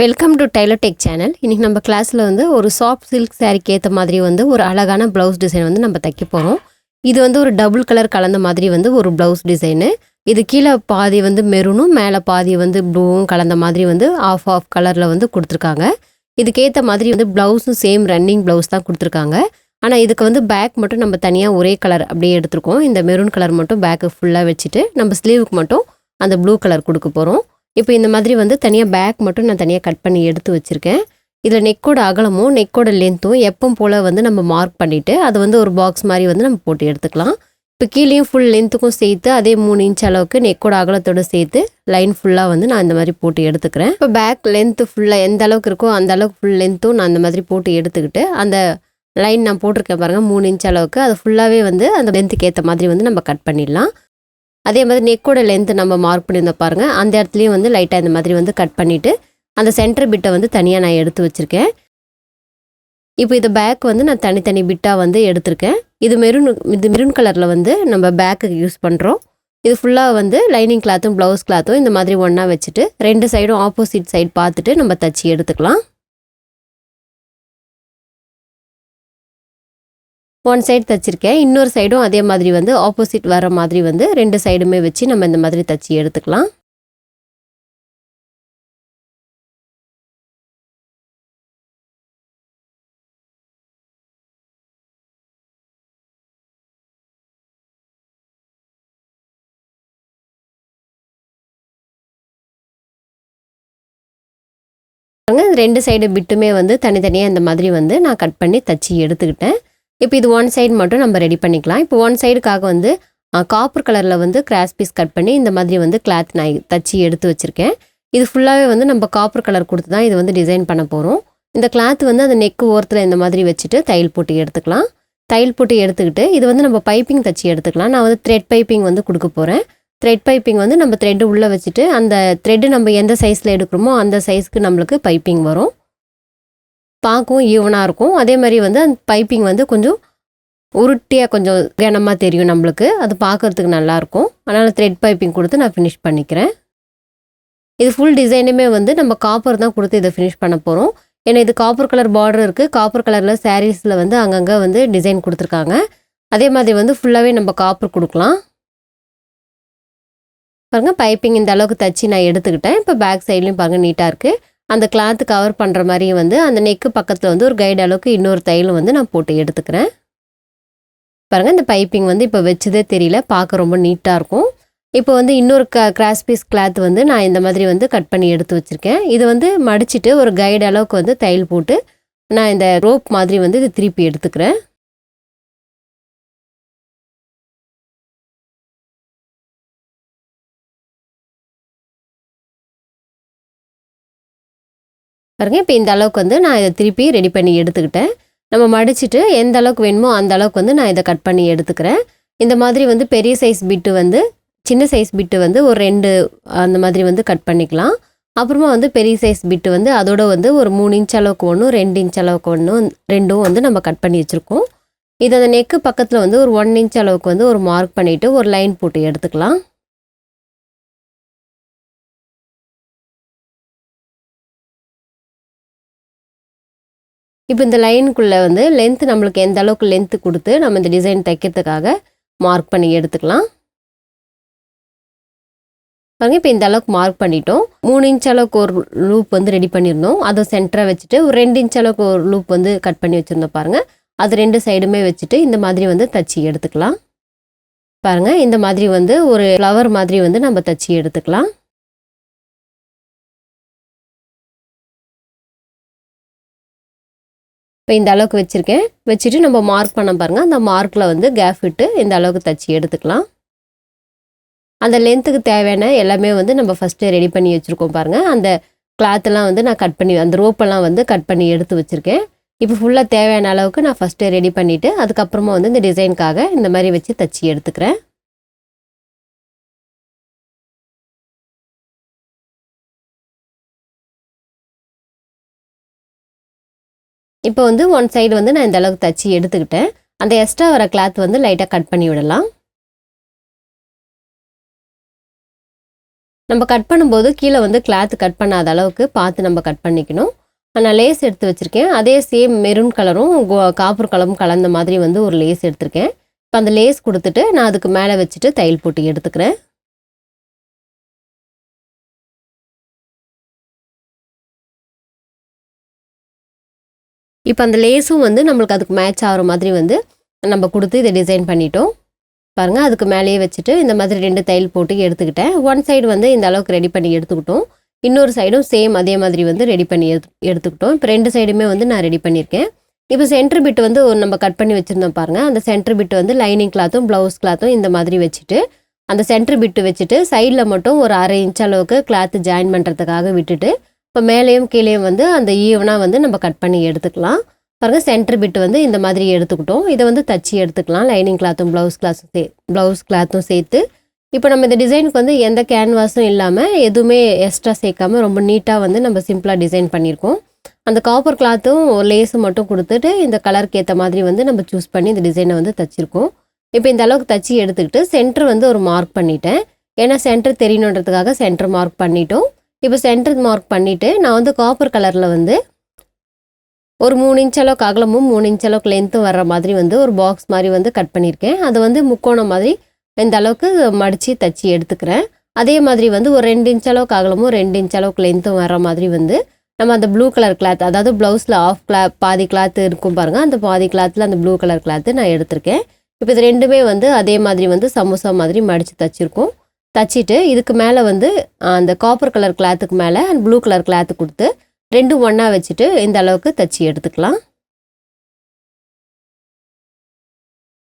Welcome to டைலர்டெக் channel இன்றைக்கி நம்ம கிளாஸில் வந்து ஒரு சாஃப்ட் சில்க் சாரீக்கு ஏற்ற மாதிரி வந்து ஒரு அழகான ப்ளவுஸ் டிசைன் வந்து நம்ம தைக்க போகிறோம் இது வந்து ஒரு டபுள் கலர் கலந்த மாதிரி வந்து ஒரு ப்ளவுஸ் டிசைனு இது கீழே பாதி வந்து மெரூனும் மேலே பாதி வந்து ப்ளூவும் கலந்த மாதிரி வந்து ஆஃப் ஆஃப் கலரில் வந்து கொடுத்துருக்காங்க. இதுக்கேற்ற மாதிரி வந்து ப்ளவுஸும் சேம் ரன்னிங் ப்ளவுஸ் தான் கொடுத்துருக்காங்க. ஆனால் இதுக்கு வந்து பேக் மட்டும் நம்ம தனியாக ஒரே கலர் அப்படியே எடுத்துருக்கோம். இந்த மெரூன் கலர் மட்டும் பேக்கு ஃபுல்லாக வச்சுட்டு நம்ம ஸ்லீவுக்கு மட்டும் அந்த ப்ளூ கலர் கொடுக்க போகிறோம் இப்போ இந்த மாதிரி வந்து தனியாக பேக் மட்டும் நான் தனியாக கட் பண்ணி எடுத்து வச்சுருக்கேன். இதில் நெக்கோட அகலமும் நெக்கோட லென்த்தும் எப்பவும் போல் வந்து நம்ம மார்க் பண்ணிவிட்டு அதை வந்து ஒரு பாக்ஸ் மாதிரி வந்து நம்ம போட்டு எடுத்துக்கலாம். இப்போ கீழேயும் ஃபுல் லென்த்துக்கும் சேர்த்து அதே மூணு இன்ச் அளவுக்கு நெக்கோட அகலத்தோட சேர்த்து லைன் ஃபுல்லாக வந்து நான் இந்த மாதிரி போட்டு எடுத்துக்கிறேன். இப்போ பேக் லென்த்து ஃபுல்லாக எந்த அளவுக்கு இருக்கோ அந்த அளவுக்கு ஃபுல் லென்த்தும் நான் அந்த மாதிரி போட்டு எடுத்துக்கிட்டு அந்த லைன் நான் போட்டிருக்கேன் பாருங்கள் மூணு இன்ச் அளவுக்கு அது ஃபுல்லாகவே வந்து அந்த லென்த்துக்கு ஏற்ற மாதிரி வந்து நம்ம கட் பண்ணிடலாம். அதே மாதிரி நெக்கோட லென்த்து நம்ம மார்க் பண்ணியிருந்தோம் பாருங்கள் அந்த இடத்துலையும் வந்து லைட்டாக இந்த மாதிரி வந்து கட் பண்ணிவிட்டு அந்த சென்டர் பிட்டை வந்து தனியாக நான் எடுத்து வச்சுருக்கேன். இப்போ இது பேக் வந்து நான் தனித்தனி பிட்டாக வந்து எடுத்திருக்கேன். இது மெரூன் இது மெரூன் கலரில் வந்து நம்ம பேக்குக்கு யூஸ் பண்ணுறோம் இது ஃபுல்லாக வந்து லைனிங் கிளாத்தும் ப்ளவுஸ் கிளாத்தும் இந்த மாதிரி ஒன்றா வச்சுட்டு ரெண்டு சைடும் ஆப்போசிட் சைடு பார்த்துட்டு நம்ம தச்சு எடுத்துக்கலாம். ஒன் சைடு தைச்சிருக்கேன். இன்னொரு சைடும் அதே மாதிரி வந்து ஆப்போசிட் வர மாதிரி வந்து ரெண்டு சைடுமே வச்சு நம்ம இந்த மாதிரி தச்சு எடுத்துக்கலாம். ரெண்டு சைடு பிட்டுமே வந்து தனித்தனியாக இந்த மாதிரி வந்து நான் கட் பண்ணி தச்சு எடுத்துக்கிட்டேன். இப்போ இது ஒன் சைடு மட்டும் நம்ம ரெடி பண்ணிக்கலாம். இப்போ ஒன் சைடுக்காக வந்து காப்பர் கலரில் வந்து கிராஸ் பீஸ் கட் பண்ணி இந்த மாதிரி வந்து கிளாத் நான் தச்சு எடுத்து வச்சுருக்கேன். இது ஃபுல்லாகவே வந்து நம்ம காப்பர் கலர் கொடுத்து தான் இது வந்து டிசைன் பண்ண போகிறோம் இந்த கிளாத் வந்து அந்த நெக் ஓரத்தில் இந்த மாதிரி வச்சுட்டு தையல் போட்டு எடுத்துக்கலாம். தையல் போட்டு எடுத்துக்கிட்டு இது வந்து நம்ம பைப்பிங் தச்சு எடுத்துக்கலாம். நான் வந்து த்ரெட் பைப்பிங் வந்து கொடுக்க போகிறேன் த்ரெட் பைப்பிங் வந்து நம்ம த்ரெட்டு உள்ளே வச்சுட்டு அந்த த்ரெட்டு நம்ம எந்த சைஸில் எடுக்கிறோமோ அந்த சைஸ்க்கு நம்மளுக்கு பைப்பிங் வரும். பார்க்கவும் ஈவனாக இருக்கும். அதே மாதிரி வந்து அந்த பைப்பிங் வந்து கொஞ்சம் உருட்டியாக கொஞ்சம் கனமாக தெரியும் நம்மளுக்கு. அது பார்க்கறதுக்கு நல்லாயிருக்கும் அதனால் த்ரெட் பைப்பிங் கொடுத்து நான் ஃபினிஷ் பண்ணிக்கிறேன். இது ஃபுல் டிசைனுமே வந்து நம்ம காப்பர் தான் கொடுத்து இதை ஃபினிஷ் பண்ண போகிறோம் ஏன்னா இது காப்பர் கலர் பார்டர் இருக்குது காப்பர் கலரில் சாரீஸில் வந்து அங்கங்கே வந்து டிசைன் கொடுத்துருக்காங்க. அதே மாதிரி வந்து ஃபுல்லாகவே நம்ம காப்பர் கொடுக்கலாம். பாருங்கள் பைப்பிங் இந்த அளவுக்கு தச்சு நான் எடுத்துக்கிட்டேன். இப்போ பேக் சைட்லேயும் பாருங்கள் நீட்டாக இருக்குது அந்த கிளாத் கவர் பண்ணுற மாதிரி வந்து அந்த நெக்கு பக்கத்தில் வந்து ஒரு கைடு அளவுக்கு இன்னொரு தையலும் வந்து நான் போட்டு எடுத்துக்கிறேன். பாருங்கள் இந்த பைப்பிங் வந்து இப்போ வச்சதே தெரியல பார்க்க ரொம்ப நீட்டாக இருக்கும். இப்போ வந்து இன்னொரு க கிராஸ் பீஸ் கிளாத் வந்து நான் இந்த மாதிரி வந்து கட் பண்ணி எடுத்து வச்சுருக்கேன். இது வந்து மடிச்சிட்டு ஒரு கைடு அளவுக்கு வந்து தையல் போட்டு நான் இந்த ரோப் மாதிரி வந்து இது திருப்பி எடுத்துக்கிறேன். பாருங்க இப்போ இந்த அளவுக்கு வந்து நான் இதை திருப்பி ரெடி பண்ணி எடுத்துக்கிட்டேன். நம்ம மடிச்சிட்டு எந்த அளவுக்கு வேணுமோ அந்த அளவுக்கு வந்து நான் இதை கட் பண்ணி எடுத்துக்கிறேன். இந்த மாதிரி வந்து பெரிய சைஸ் பிட்டு வந்து சின்ன சைஸ் பிட்டு வந்து ஒரு ரெண்டு அந்த மாதிரி வந்து கட் பண்ணிக்கலாம். அப்புறமா வந்து பெரிய சைஸ் பிட்டு வந்து அதோட வந்து ஒரு மூணு இன்ச் அளவுக்கு ஒன்றும் ரெண்டு இன்ச் அளவுக்கு ஒன்றும் ரெண்டும் வந்து நம்ம கட் பண்ணி வச்சுருக்கோம். இது அந்த நெக்கு பக்கத்தில் வந்து ஒரு ஒன் இன்ச் அளவுக்கு வந்து ஒரு மார்க் பண்ணிவிட்டு ஒரு லைன் போட்டு எடுத்துக்கலாம். இப்போ இந்த லைனுக்குள்ளே வந்து லென்த்து நம்மளுக்கு எந்த அளவுக்கு லென்த்து கொடுத்து நம்ம இந்த டிசைன் தைக்கிறதுக்காக மார்க் பண்ணி எடுத்துக்கலாம். பாருங்க இப்போ இந்த அளவுக்கு மார்க் பண்ணிட்டோம். மூணு இன்ச் அளவுக்கு ஒரு லூப் வந்து ரெடி பண்ணியிருந்தோம். அதை சென்டராக வச்சுட்டு ஒரு ரெண்டு இன்ச் அளவுக்கு ஒரு லூப் வந்து கட் பண்ணி வச்சுருந்தோம் பாருங்கள் அது ரெண்டு சைடுமே வச்சுட்டு இந்த மாதிரி வந்து தச்சு எடுத்துக்கலாம். பாருங்கள் இந்த மாதிரி வந்து ஒரு ஃப்ளவர் மாதிரி வந்து நம்ம தச்சு எடுத்துக்கலாம். இப்போ இந்த அளவுக்கு வச்சுருக்கேன். வச்சுட்டு நம்ம மார்க் பண்ண பாருங்கள் அந்த மார்க்கில் வந்து கேப் விட்டு இந்த அளவுக்கு தச்சு எடுத்துக்கலாம். அந்த லென்த்துக்கு தேவையான எல்லாமே வந்து நம்ம ஃபஸ்ட்டு ரெடி பண்ணி வச்சுருக்கோம் பாருங்கள் அந்த கிளாத்தெல்லாம் வந்து நான் கட் பண்ணி அந்த ரோப்பெல்லாம் வந்து கட் பண்ணி எடுத்து வச்சுருக்கேன். இப்போ ஃபுல்லாக தேவையான அளவுக்கு நான் ஃபஸ்ட்டு ரெடி பண்ணிவிட்டு அதுக்கப்புறமா வந்து இந்த டிசைனுக்காக இந்த மாதிரி வச்சு தச்சு எடுத்துக்கிறேன். இப்போ வந்து ஒன் சைடு வந்து நான் இந்த அளவுக்கு தச்சு எடுத்துக்கிட்டேன். அந்த எக்ஸ்ட்ரா வர கிளாத் வந்து லைட்டாக கட் பண்ணி விடலாம். நம்ம கட் பண்ணும்போது கீழே வந்து கிளாத் கட் பண்ணாத அளவுக்கு பார்த்து நம்ம கட் பண்ணிக்கணும். நான் லேஸ் எடுத்து வச்சுருக்கேன். அதே சேம் மெரூன் கலரும் காப்பர் கலரும் கலந்த மாதிரி வந்து ஒரு லேஸ் எடுத்திருக்கேன். இப்போ அந்த லேஸ் கொடுத்துட்டு நான் அதுக்கு மேலே வச்சுட்டு தையல் போட்டு எடுத்துக்கிறேன். இப்போ அந்த லேஸும் வந்து நம்மளுக்கு அதுக்கு மேட்ச் ஆகிற மாதிரி வந்து நம்ம கொடுத்து இதை டிசைன் பண்ணிட்டோம். பாருங்கள் அதுக்கு மேலேயே வச்சுட்டு இந்த மாதிரி ரெண்டு தையல் போட்டு எடுத்துக்கிட்டேன். ஒன் சைடு வந்து இந்த அளவுக்கு ரெடி பண்ணி எடுத்துக்கிட்டோம். இன்னொரு சைடும் சேம் அதே மாதிரி வந்து ரெடி பண்ணி எடுத்து எடுத்துக்கிட்டோம். இப்போ ரெண்டு சைடுமே வந்து நான் ரெடி பண்ணியிருக்கேன். இப்போ சென்டர் பிட் வந்து நம்ம கட் பண்ணி வச்சுருந்தோம் பாருங்கள் அந்த சென்டர் பிட் வந்து லைனிங் கிளாத்தும் ப்ளவுஸ் கிளாத்தும் இந்த மாதிரி வச்சுட்டு அந்த சென்டர் பிட்டு வச்சுட்டு சைடில் மட்டும் ஒரு அரை இன்ச் அளவுக்கு கிளாத்து ஜாயின் பண்ணுறதுக்காக விட்டுட்டு இப்போ மேலேயும் கீழேயும் வந்து அந்த ஈவனாக வந்து நம்ம கட் பண்ணி எடுத்துக்கலாம். பாருங்கள் சென்டர் பிட் வந்து இந்த மாதிரி எடுத்துக்கிட்டோம். இதை வந்து தச்சு எடுத்துக்கலாம். லைனிங் கிளாத்தும் ப்ளவுஸ் கிளாஸும் சே ப்ளவுஸ் கிளாத்தும் சேர்த்து. இப்போ நம்ம இந்த டிசைனுக்கு வந்து எந்த கேன்வாஸும் இல்லாமல் எதுவுமே எக்ஸ்ட்ரா சேர்க்காம ரொம்ப நீட்டாக வந்து நம்ம சிம்பிளாக டிசைன் பண்ணியிருக்கோம். அந்த காப்பர் கிளாத்தும் லேஸும் மட்டும் கொடுத்துட்டு இந்த கலருக்கு ஏற்ற மாதிரி வந்து நம்ம சூஸ் பண்ணி இந்த டிசைனை வந்து தச்சிருக்கோம். இப்போ இந்த அளவுக்கு தச்சு எடுத்துக்கிட்டு சென்டர் வந்து ஒரு மார்க் பண்ணிட்டேன். ஏன்னா சென்டர் தெரியணுன்றதுக்காக சென்டர் மார்க் பண்ணிட்டோம். இப்போ சென்டர் மார்க் பண்ணிவிட்டு நான் வந்து காப்பர் கலரில் வந்து ஒரு மூணு இன்ச் அளவுக்கு அகலமும் மூணு இன்ச் அளவுக்கு லென்த்தும் வர்ற மாதிரி வந்து ஒரு பாக்ஸ் மாதிரி வந்து கட் பண்ணியிருக்கேன். அது வந்து முக்கோணம் மாதிரி இந்த அளவுக்கு மடித்து தச்சு எடுத்துக்கிறேன். அதே மாதிரி வந்து ஒரு ரெண்டு இன்ச் அளவுக்கு அகலமும் ரெண்டு இன்ச் அளவுக்கு லென்த்தும் வர்ற மாதிரி வந்து நம்ம அந்த ப்ளூ கலர் கிளாத் அதாவது ப்ளவுஸில் ஆஃப் கிளா பாதி கிளாத் இருக்கும் பாருங்கள் அந்த பாதி கிளாத்தில் அந்த ப்ளூ கலர் கிளாத்து நான் எடுத்திருக்கேன். இப்போ இது ரெண்டுமே வந்து அதே மாதிரி வந்து சமோசா மாதிரி மடித்து தச்சுருக்கோம். தச்சிட்டு இதுக்கு மேலே வந்து அந்த காப்பர் கலர் கிளாத்துக்கு மேலே அண்ட் ப்ளூ கலர் கிளாத்து கொடுத்து ரெண்டும் ஒன்றா வச்சுட்டு இந்த அளவுக்கு தச்சு எடுத்துக்கலாம்.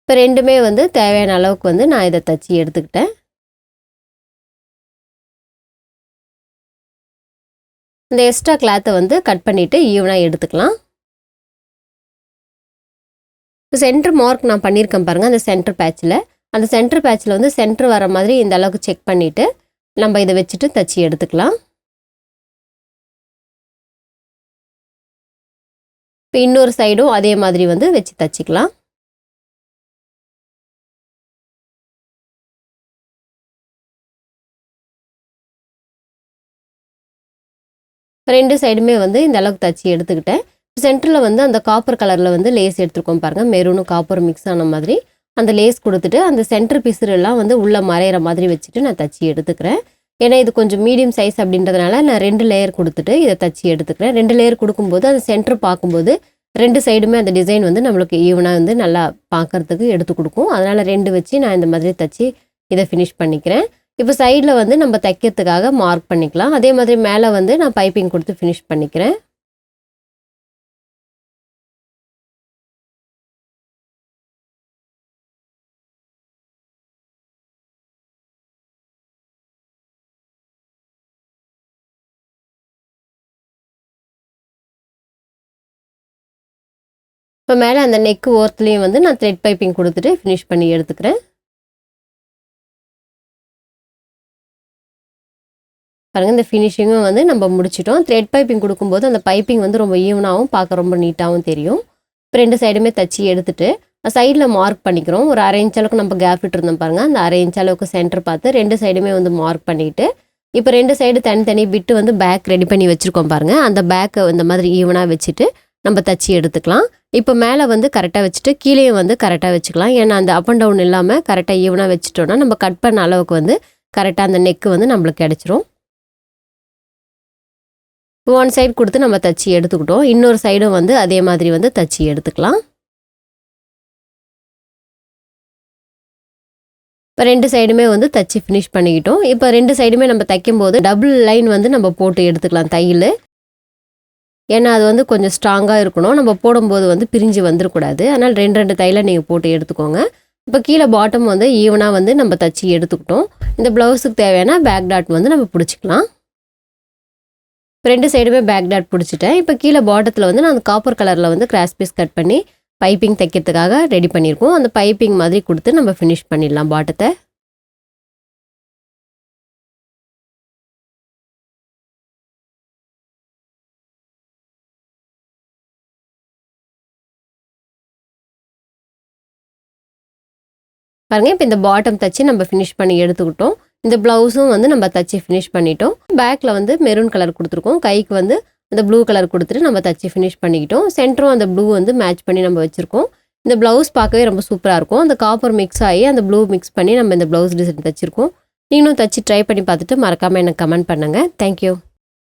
இப்போ ரெண்டுமே வந்து தேவையான அளவுக்கு வந்து நான் இதை தச்சு எடுத்துக்கிட்டேன். இந்த எக்ஸ்ட்ரா கிளாத்தை வந்து கட் பண்ணிவிட்டு ஈவனாக எடுத்துக்கலாம். இப்போ சென்டர் மார்க் நான் பண்ணியிருக்கேன் பாருங்கள் அந்த சென்டர் பேட்சில் அந்த சென்டர் பேட்சில் வந்து சென்டர் வர மாதிரி இந்த அளவுக்கு செக் பண்ணிவிட்டு நம்ம இதை வச்சுட்டு தச்சு எடுத்துக்கலாம். இப்போ இன்னொரு சைடும் அதே மாதிரி வந்து வச்சு தச்சுக்கலாம். ரெண்டு சைடுமே வந்து இந்த அளவுக்கு தச்சு எடுத்துக்கிட்டேன். சென்டரில் வந்து அந்த காப்பர் கலரில் வந்து லேஸ் எடுத்துருக்கோம் பாருங்கள் மெரூனும் காப்பர் மிக்ஸ் ஆன மாதிரி. அந்த லேஸ் கொடுத்துட்டு அந்த சென்டர் பீஸுலாம் வந்து உள்ளே மறையிற மாதிரி வச்சுட்டு நான் தச்சு எடுத்துக்கிறேன். ஏன்னா இது கொஞ்சம் மீடியம் சைஸ் அப்படின்றதுனால நான் ரெண்டு லேயர் கொடுத்துட்டு இதை தச்சு எடுத்துக்கிறேன். ரெண்டு லேயர் கொடுக்கும்போது அந்த சென்டர் பார்க்கும்போது ரெண்டு சைடுமே அந்த டிசைன் வந்து நம்மளுக்கு ஈவனாக வந்து நல்லா பார்க்கறதுக்கு எடுத்து கொடுக்கும். அதனால் ரெண்டு வச்சு நான் இந்த மாதிரி தச்சு இதை ஃபினிஷ் பண்ணிக்கிறேன். இப்போ சைடில் வந்து நம்ம தைக்கிறதுக்காக மார்க் பண்ணிக்கலாம். அதே மாதிரி மேலே வந்து நான் பைப்பிங் கொடுத்து ஃபினிஷ் பண்ணிக்கிறேன். இப்போ மேலே அந்த நெக்கு ஓரத்துலேயும் வந்து நான் த்ரெட் பைப்பிங் கொடுத்துட்டு ஃபினிஷ் பண்ணி எடுத்துக்கிறேன். பாருங்கள் இந்த ஃபினிஷிங்கும் வந்து நம்ம முடிச்சிட்டோம். த்ரெட் பைப்பிங் கொடுக்கும்போது அந்த பைப்பிங் வந்து ரொம்ப ஈவனாகவும் பார்க்க ரொம்ப நீட்டாகவும் தெரியும். இப்போ ரெண்டு சைடுமே தச்சு எடுத்துட்டு சைடில் மார்க் பண்ணிக்கிறோம். ஒரு அரை இன்ச் அளவுக்கு நம்ம கேப் விட்டுருந்தோம் பாருங்கள் அந்த அரை இன்ச் அளவுக்கு சென்டர் பார்த்து ரெண்டு சைடுமே வந்து மார்க் பண்ணிவிட்டு இப்போ ரெண்டு சைடு தனித்தனி பிட்டு வந்து பேக் ரெடி பண்ணி வச்சுருக்கோம் பாருங்கள் அந்த பேக்கை இந்த மாதிரி ஈவனாக வச்சுட்டு நம்ம தச்சு எடுத்துக்கலாம். இப்போ மேலே வந்து கரெக்டாக வச்சுட்டு கீழே வந்து கரெக்டாக வச்சுக்கலாம். ஏன்னா அந்த அப் அண்ட் டவுன் இல்லாமல் கரெக்டாக ஈவனாக வச்சுட்டோன்னா நம்ம கட் பண்ண அளவுக்கு வந்து கரெக்டாக அந்த நெக்கு வந்து நம்மளுக்கு கிடச்சிரும். ஒன் சைடு கொடுத்து நம்ம தச்சு எடுத்துக்கிட்டோம். இன்னொரு சைடும் வந்து அதே மாதிரி வந்து தச்சு எடுத்துக்கலாம். இப்போ ரெண்டு சைடுமே வந்து தச்சு ஃபினிஷ் பண்ணிக்கிட்டோம். இப்போ ரெண்டு சைடுமே நம்ம தைக்கும்போது டபுள் லைன் வந்து நம்ம போட்டு எடுத்துக்கலாம் தையல். ஏன்னா அது வந்து கொஞ்சம் ஸ்ட்ராங்காக இருக்கணும். நம்ம போடும்போது வந்து பிரிஞ்சு வந்துடக்கூடாது அதனால் ரெண்டு ரெண்டு தையில நீங்கள் போட்டு எடுத்துக்கோங்க. இப்போ கீழே பாட்டம் வந்து ஈவனாக வந்து நம்ம தச்சு எடுத்துக்கிட்டோம். இந்த ப்ளவுஸுக்கு தேவையான பேக் டாட் வந்து நம்ம பிடிச்சிக்கலாம். ரெண்டு சைடுமே பேக் டாட் பிடிச்சிட்டேன். இப்போ கீழே பாட்டத்தில் வந்து நான் அந்த காப்பர் கலரில் வந்து கிராஸ் பீஸ் கட் பண்ணி பைப்பிங் தைக்கிறதுக்காக ரெடி பண்ணியிருக்கோம். அந்த பைப்பிங் மாதிரி கொடுத்து நம்ம ஃபினிஷ் பண்ணிடலாம் பாட்டத்தை பாருங்கள் இப்போ இந்த பாட்டம் தச்சு நம்ம ஃபினிஷ் பண்ணி எடுத்துக்கிட்டோம். இந்த ப்ளவுஸும் வந்து நம்ம தச்சு ஃபினிஷ் பண்ணிட்டோம். பேக்கில் வந்து மெரூன் கலர் கொடுத்துருக்கோம். கைக்கு வந்து அந்த ப்ளூ கலர் கொடுத்துட்டு நம்ம தச்சு ஃபினிஷ் பண்ணிக்கிட்டோம். சென்டரும் அந்த ப்ளூ வந்து மேட்ச் பண்ணி நம்ம வச்சுருக்கோம். இந்த ப்ளவுஸ் பார்க்கவே ரொம்ப சூப்பராக இருக்கும். அந்த காப்பர் மிக்ஸ் ஆகி அந்த ப்ளூ மிக்ஸ் பண்ணி நம்ம இந்த ப்ளவுஸ் டிசைன் தச்சுருக்கோம். நீங்களும் தச்சு ட்ரை பண்ணி பார்த்துட்டு மறக்காமல் எனக்கு கமெண்ட் பண்ணுங்கள் தேங்க்யூ